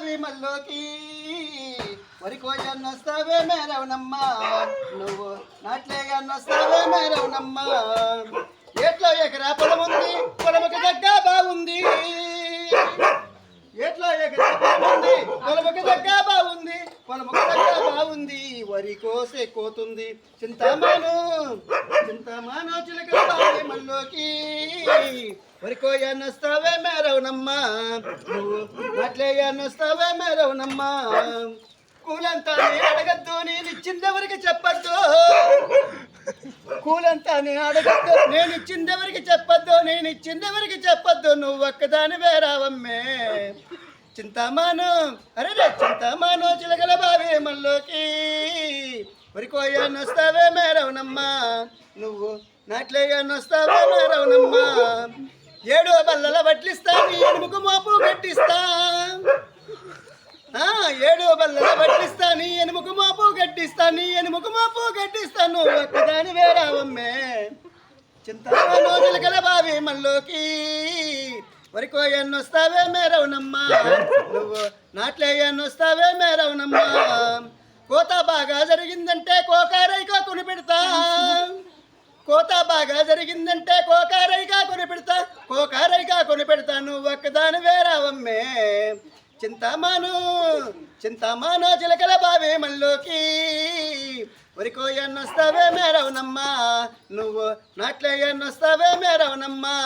బావి మల్లోకి వరి కోయన్నొస్తావే మేరవనమ్మ. నువ్వు నాట్లే అన్నొస్తావే మేరవనమ్మ. ఎట్లా ఎకరా పొలం ఉంది పొలముకి దగ్గ బాగుంది ఎట్లా ఎకరా పొలం ఉంది పొలముకి దగ్గ బాగుంది పొలముకి వరి కోసే కోతుంది. చింతమాను చింతమాను చిలకల బావి మల్లోకి. వరి కోయన్నొస్తావే మేరవనమ్మా. నువ్వు నాట్లే అన్నొస్తావే మేరవనమ్మా. కూలంతా నీ అడగద్దు నేను ఇచ్చింది ఎవరికి చెప్పద్దు? కూలంతా నీ అడగద్దు నేను ఇచ్చింది ఎవరికి చెప్పద్దు? నేను ఇచ్చింది ఎవరికి చెప్పద్దు? నువ్వు ఒక్కదాని వేరావమ్మే చింతమాను అరే చింతమాను చిలకల బావి మల్లోకి. వరికోయన్నొస్తావే మేరవనమ్మా. నువ్వు నాట్లేయన్నొస్తావే మేరవనమ్మా. ఏడు బల్లల వడ్లిస్తా నీ ఎనుముకు మోపు గట్టిస్తా. ఆ, ఏడు బల్లల పట్టిస్తా నీ ఎనుముకు మాపు గట్టిస్తా నీ ఎనుముకు మాపు గట్టిస్తా. నువ్వు ఒక్కదాని వేరావమ్మే. చింతలో చిలకల బావి మల్లోకి. వరికో ఎన్నొస్తావే మేరవునమ్మా. నువ్వు నాట్లే ఎన్నొస్తావే మేరవునమ్మా. కోత బాగా జరిగిందంటే కోకారైగా కొని పెడతా కోత బాగా జరిగిందంటే కోకారైగా కొని పెడతా కోకారైగా కొని పెడతా నువ్వు ఒక్కదాని వేరావమ్మే. చింతమాను చింతమాను చిలకల బావి మల్లోకి. వరికోయన్నొస్తావే మేరవనమ్మా నువ్వు నాట్లయ్యన్నొస్తావే మేరవనమ్మా.